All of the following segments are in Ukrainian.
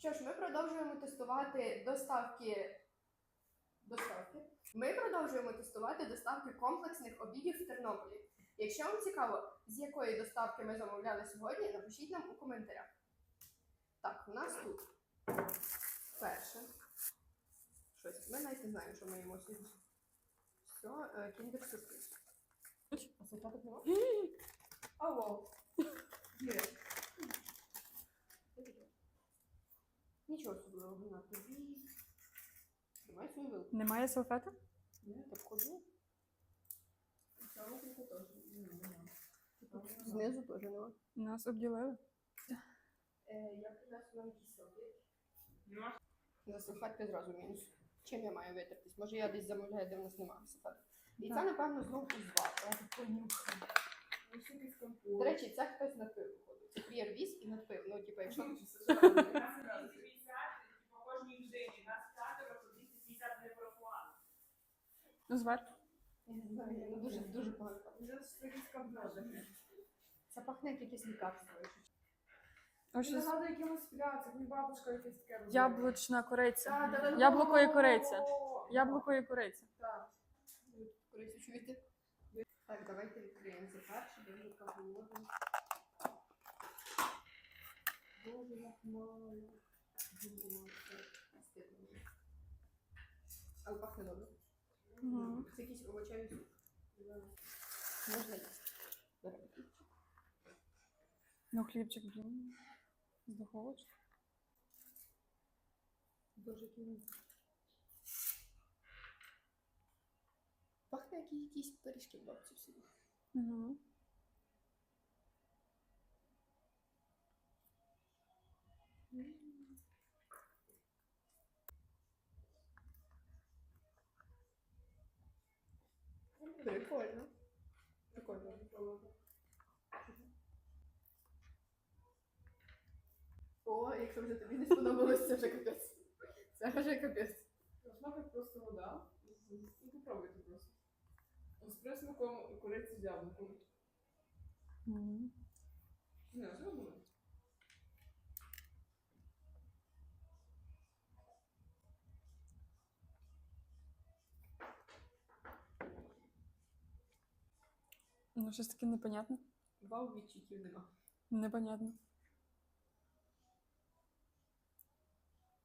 Що ж, ми продовжуємо тестувати доставки. Доставки. Ми продовжуємо тестувати доставки комплексних обідів в Тернополі. Якщо вам цікаво, з якої доставки ми замовляли сьогодні, напишіть нам у коментарях. Так, у нас тут перше. Щось. Ми навіть не знаємо, що ми їмо сьогодні. Все, кіндер сюрприз. А салфеток нема? Алло. Є. Нічого особливого на тобі. Тримай свою вилку. Немає салфеток? Ні, так ходжу. Типу теж нема. Знизу теж нема. Нас обділили. Е, я принесу вам якісь салфетки. На салфетки зразу мінус. Чим я маю витертись? Може я десь замовляю, де в нас немає салфеток. І це, напевно, знову узвар. Я так понюхаю. Ну, якийсь До речі, це хтось надпив виходить. Це прієр-віз і надпив. Ну, типу, якщо... Нас 250, по кожній людині. Нас п'ятеро, то 250 не порахували. Ну, звар. Ну, дуже, дуже компот. Це пахне як якесь лікарство. Не щось треба якимось пляцем, мені бабушка якесь таке робила. яблучна кориця. Яблуко і кориця. Яблуко і кориця. Так. Корису чуєте? Так, давайте відкриємо це перше, бо вже голодний. Боже, як мало. Дуже мало. Це стидно мені. Але пахне добре. Мгм. Це якийсь овочевий суп. Можна їсти. Беремо. Ну, хлібчик, блін. З духовочки. Дуже кінь. Пахне як якісь пиріжки в бабці всі. Угу. Прикольно. Прикольно. О, якщо вже тобі не сподобалось, це вже капець. Це вже капець. Смак просто вода. Ну, попробуйте просто. З присмаком куриці з яблуком. Угу. Не, все робимо. Ну, щось таке непонятне. Вау, відчуттів нема. Непонятно.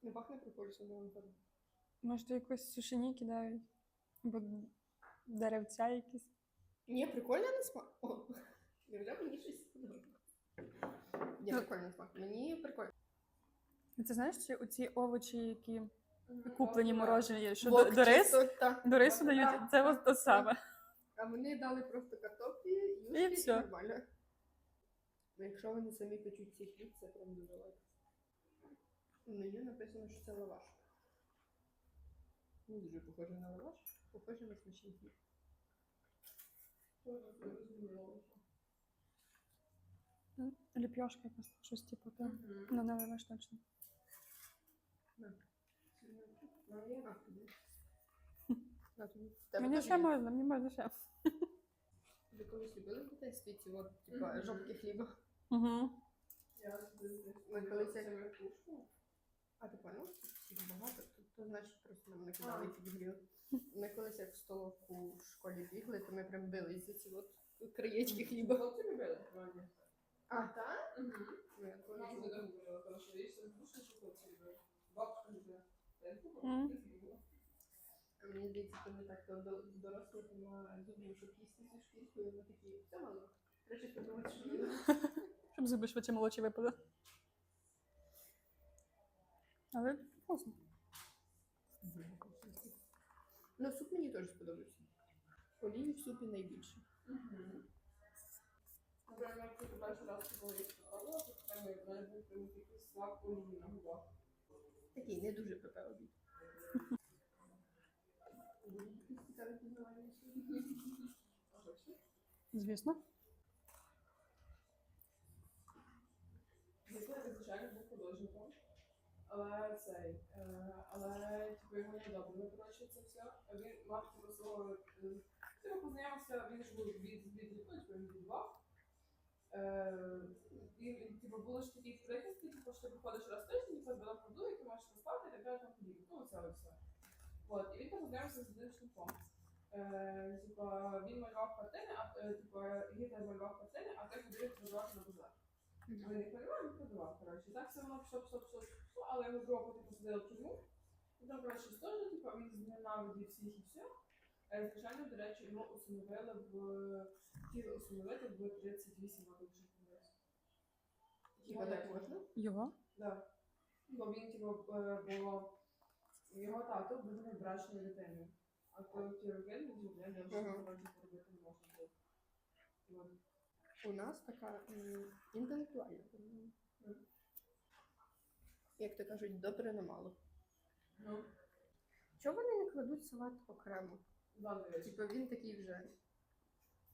Не пахне прикольно, кажу. Може, то якось сушені кидають. Або деревця якісь. Ні, прикольно на смак. О, Невже мені щось. Ні, прикольний смак. Мені прикольно. Ну, Ти знаєш, ці оці овочі, які куплені морожені, що Вок до, до рис, чисто, та. до рису дають, це ось те саме. А вони дали просто картоплі, юшки, І всьо. нормально. Ну, якщо вони самі печуть цей хліб, це прям дуже лайк. На меню написано, що це лаваш. Не дуже похоже на лаваш, похоже на. Ну, Ліпьошка якась, щось типу того. Ну, не леваш точно. А, тобі. На, тобі. В тебе Мені ще можна, мені можна ще. Ви колись любили в дитинстві ці от, типа, жовтки хліба? Угу. Ми колись як... ракушку. А ти понял? Всіх багато, то, то значить просто нам накидали підігрів. Ми колись як в столовку в школі бігли, то ми прям бились за ці от краєчки хліба. Хлопці любили справді. А, так? Я теж Мама завжди говорила, ракушку, що хлопці. Бабушка. А мені здається, то не так, то до- дорослі на зубів, щоб їсти цю шкірку, і вони такі, все мало. Краще подумати, що. Щоб зуби швидше молодші випали. Але вкусно. Ну, суп мені теж сподобався. Олії в супі найбільше. Мгм. Наприклад, коли перший раз коли я спробувала, то в мене в мене був прям якийсь смак олії на губах. Такий не дуже ПП обід. Будуть цікаві пізнавання сьогодні? А точно? Звісно. Але цей, е, але типу йому не добре. Ну, коротше, це все. Він мав типу свого. е, Типу познайомився, він ж був від від типу він відбував. Е, Він, типу, були ж такі приказки, типу, що ти приходиш раз в тиждень, тебе тебе продує, ти можеш поставити, і так далі, тому подібне. Ну, це все. От, і він познайомився з одним шлюбом. Е, типа, він малював картини, а е, типа, Гітлер малював картини, а той ходив продавати на базар. Він їх малював, він продавав, коротше. Так все воно пішло, пішло, пішло, але його другого потім посадили в тюрму. І там, коротше, історія, типа, він зненавидів всіх і все. Е, Звичайно, до речі, його усиновили в... Хотіли усиновити в 38 років вже помилився. Хіба так можна? Його? Да. Бо він, типу, е, бо його тато був небрачною дитиною. А коли ті роки він я не Ага. знаю, робити не можна було. От. У нас така м, інтелектуальна. Мгм. Як то кажуть, добре на мало. Ну, Чого вони не кладуть салат окремо? Типу він такий вже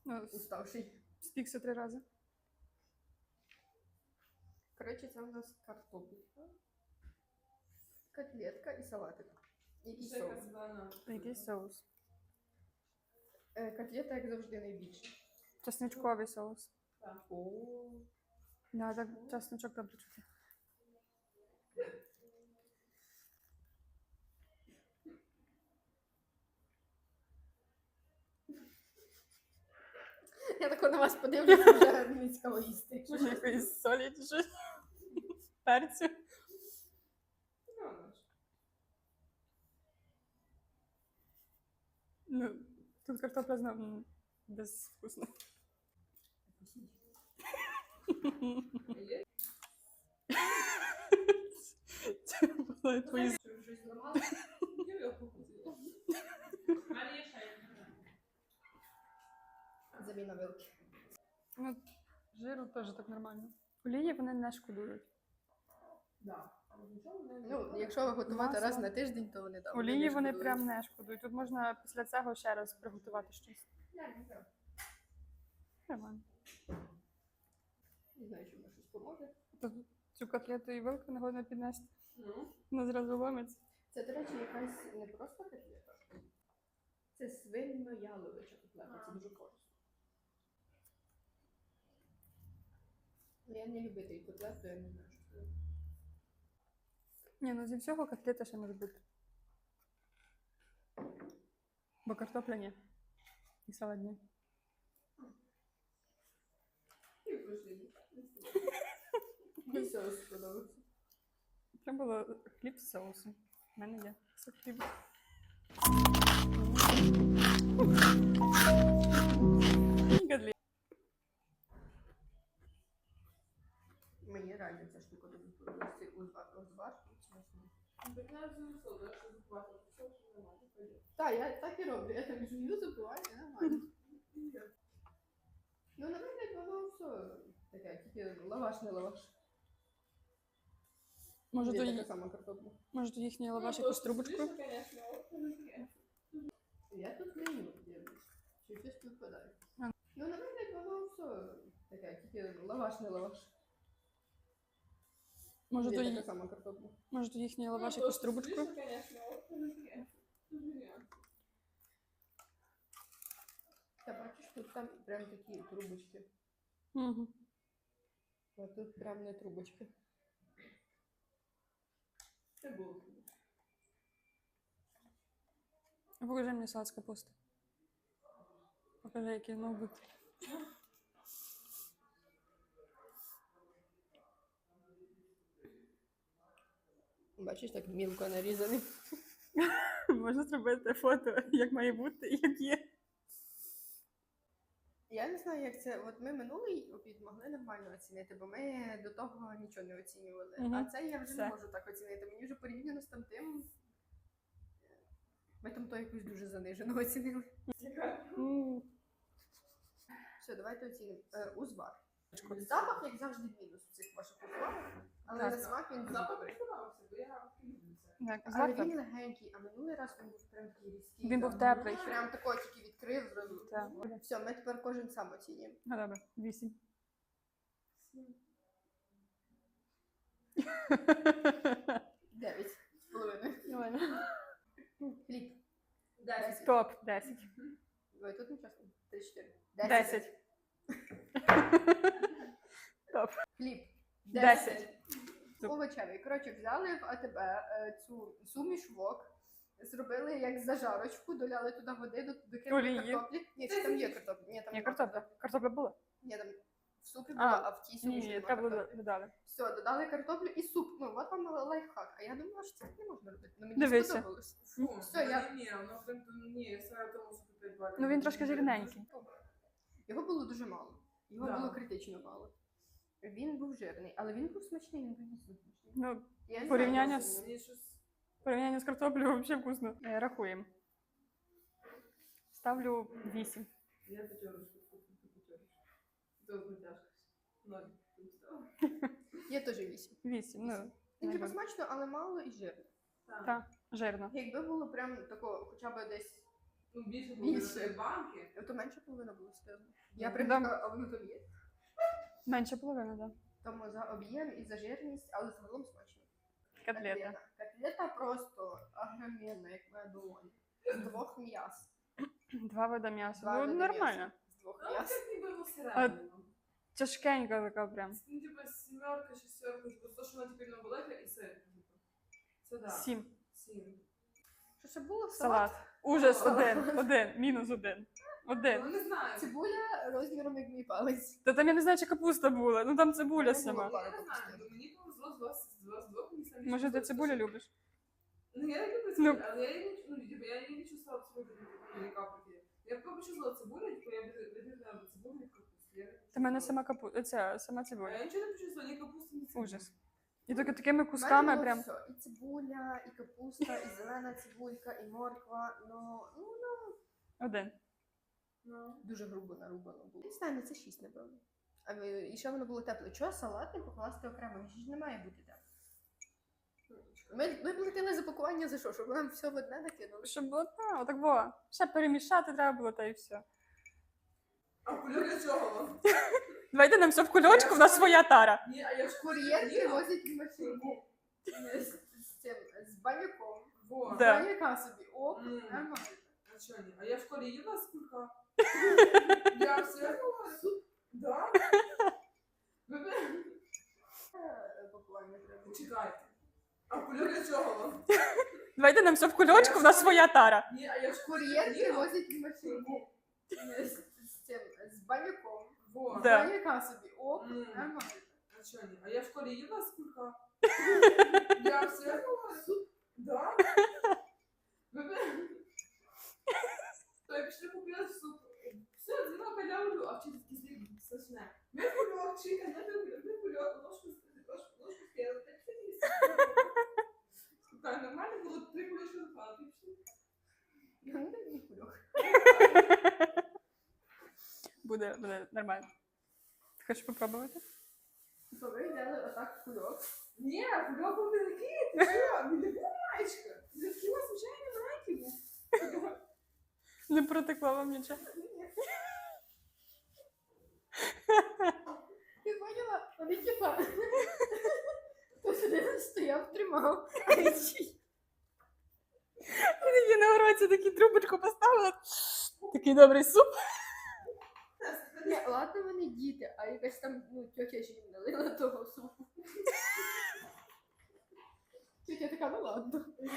Ну, уставший. спікся три рази. Коротше, це у нас картопелька, котлетка і салатик. І, і соус. Який соус? Е, котлета, як завжди, найбільше. Чесничковий соус. Так. О, Да, так чесночок добре чути. Я тако на вас подивлюся, вже цікаво їсти. Може, якоїсь солі чи? Перцю. Ну. Ну, тут картопля безвкусна. Є? Це були твої щось? Я його покусила. У мене є ще Заміна вилки. Ну, жиру теж так нормально. Олії вони не шкодують. Да. Ну, якщо ви готувати раз на тиждень, то вони там. Олії вони прям не шкодують. Тут можна після цього ще раз приготувати щось. Нормально. Не знаю, чи мені щось поможе. Тут цю котлету і вилку не годно піднести. Ну, Вона зразу ломиться. Це, до речі, якась не просто котлета. Це свинно-яловича котлета. Це дуже корисно. Я не любитель котлет, то я не знаю, що це. Ні, ну зі всього котлета ще може бути. Бо картопля ні. І салат ні. і. Мені соус сподобався. Треба було хліб з соусом. У мене є. Це хліб. Мені реально ця штука дуже подобається. Цей узвар. узвар. Так я вже що пойдет. Так, я так і роблю. Я так жую, запиваю, і нормально. Ну, на вигляд, воно все таке, тільки лаваш не лаваш. Може, Є то, така ї- сама картопля. може, то їхній лаваш Ну, якусь то, трубочку? звісно, конечно, от, ну, таке. Я тут не їм дивлюсь. Чи щось підпадає. А. Ну, на вигляд, воно все таке, тільки лаваш не лаваш. Може, Є то, така ї- сама картопля. може, то їхній лаваш Ну, якусь то, трубочку? звісно, конечно, от, ну, таке. Дуже ні. Та бачиш, тут там прям такі трубочки. Угу. А тут прям не трубочки. Покажи мені салат з капусти. Покажи, який мав. Бачиш, так мілко нарізаний. Можна зробити фото, як має бути як є. Я не знаю, як це. От ми минулий обід могли нормально оцінити, бо ми до того нічого не оцінювали. Мгм. А це я вже Все. не можу так оцінити. Мені вже порівняно з там тим. Ми там то якусь дуже занижено оцінили. М, Все, давайте оцінимо. Е, узвар. Запах, як завжди, мінус у цих ваших узварах, але Так. на смак він Запах не подобався, бо я це. Але він легенький, а минулий раз він був прям такий різкий. Він був там. теплий. Прям тако тільки відкрив зразу. Так. Все, ми тепер кожен сам оцінюємо. Ну, добре, вісім. Дев'ять з половиною. Хліб. Десять. Топ 10. Ой, тут не. Три, чотири. 10. Топ. Хліб. 10. Овочевий. Коротше, взяли в АТБ е, цю суміш вок, зробили як зажарочку, доляли туди води, до- докинули Олії. картоплі. Ні, чи там є картопля? Ні, там Ні, картопля. Картопля була? Ні, там в супі А, була, а в тій Ні, суміші ні, нема треба картоплі. додали. Все, додали картоплю і суп. Ну, от вам лайфхак. А я думала, що це не можна робити. Ну, мені Дивися. сподобалось. Фу, Все, я- Ні, воно прям ні, все в тому, що ти. Ну він трошки жирненький. Його було дуже мало. Його Да. було критично мало. Він був жирний, але він був смачний, він був дійсно смачний. Ну, Я не Порівняння знаю, з- Мені щось... порівняння з картоплею взагалі вкусно. Е, Рахуємо. Ставлю 8. Я п'ятерочку, п'ятерочку. Це одну тяжко. Ноль. Ти встала? Я теж вісім. 8. Ну, Він типу Ага. смачно, але мало і жирно. Так. Так. жирно. Якби було прям такого, хоча б десь, Ну, більше було Більше. банки. то менше половина було стильно. Я Ну, прям да. така, а воно там є. Менше половини, так. Тому за об'єм і за жирність, але загалом смачно. Котлета. Котлета просто огроменна, як моя долоня. З двох м'яс. Два вида м'яса. Два Ну, вида нормально. м'яса. З двох Ну, м'яс. посередньо. Тяжкенька така прям. Ну, типа, сімерка, шестерка, то, що вона тепер велика, і сир. типу. Це да. 7. Сім. Що ще було? Салат. Ужас, один. Один. Мінус один. Один. Ну, не знаю. Цибуля розміром як мій палець. Та там я не знаю, чи капуста була. Ну там цибуля сама. Я не знаю, мені повезло з вас, з вас двох, мені самі Може, ти цибулю любиш? Ну, я люблю цибулю, Ну. але я її не, ну, типу, я її не чувствувала цибулю, ну, яка таке. Я б почувствувала цибулю, типу, я відрізняла до цибулі і капусту. Я не Та в мене почувствувала. сама капуста. Ця сама А цибуля. я нічого не почувствувала, ні капусти, ні цибулі. Ужас. І тільки такими кусками було прям. все. І цибуля, і капуста, і зелена цибулька, і морква. Ну, ну, ну Один. Ну. дуже грубо нарубано було. Не знаю, ну це шість, напевно. А ви- і ще воно було тепле. Чого салат не покласти окремо? Він ж не має бути тепло. Ми, ми платили за пакування за що? Щоб нам все в одне накинули. Щоб було та, отак во. Ще перемішати треба було, та і все. А чого вам? Давайте нам все в кульочку, в нас своя тара. Ні, а я ж Кур'єр привозить в машині. З, з цим, з баняком. Во. Да. Баняка собі. Оп, М. нормально. А ні? А я в школі їла з кулька? Я все говорю. Да? Ви ви- Е, Пакування треба. Чекайте. А кульок для чого вам? Давайте нам все в кульочку, в нас своя тара. Ні, а я ж Кур'єр їла. привозить в машині. З, з цим, з баняком. Во. Да. Баняка собі. Оп, М. нормально. А чого ні? А я в школі їла з кулька? Я все говорю. Да? Ви ви- То я пішли купила суп. Все, дзвінок халявлю, а вчитель такий злий, страшне. Ми кульок, чика, не кульок, ми кульок, ложку, ложку, ложку скинули, так все їсти. Так, нормально було, три кулечки впали, ти пішли. Ну, не кульок. Буде, буде нормально. Ти хочеш попробувати? То ви взяли отак кульок. Ні, кульок був великий? Він не був маєчка. Він такий ось звичайний маленький був. Не протекло вам нічого. Ти поняла? Вони типа. Один стояв, тримав. інший- Такі на уроці такі трубочку поставила. Такий добрий суп. Ні, ладно, вони діти, а якась там ну, тьотя ж їм налила того супу. Тетя така, ну ладно.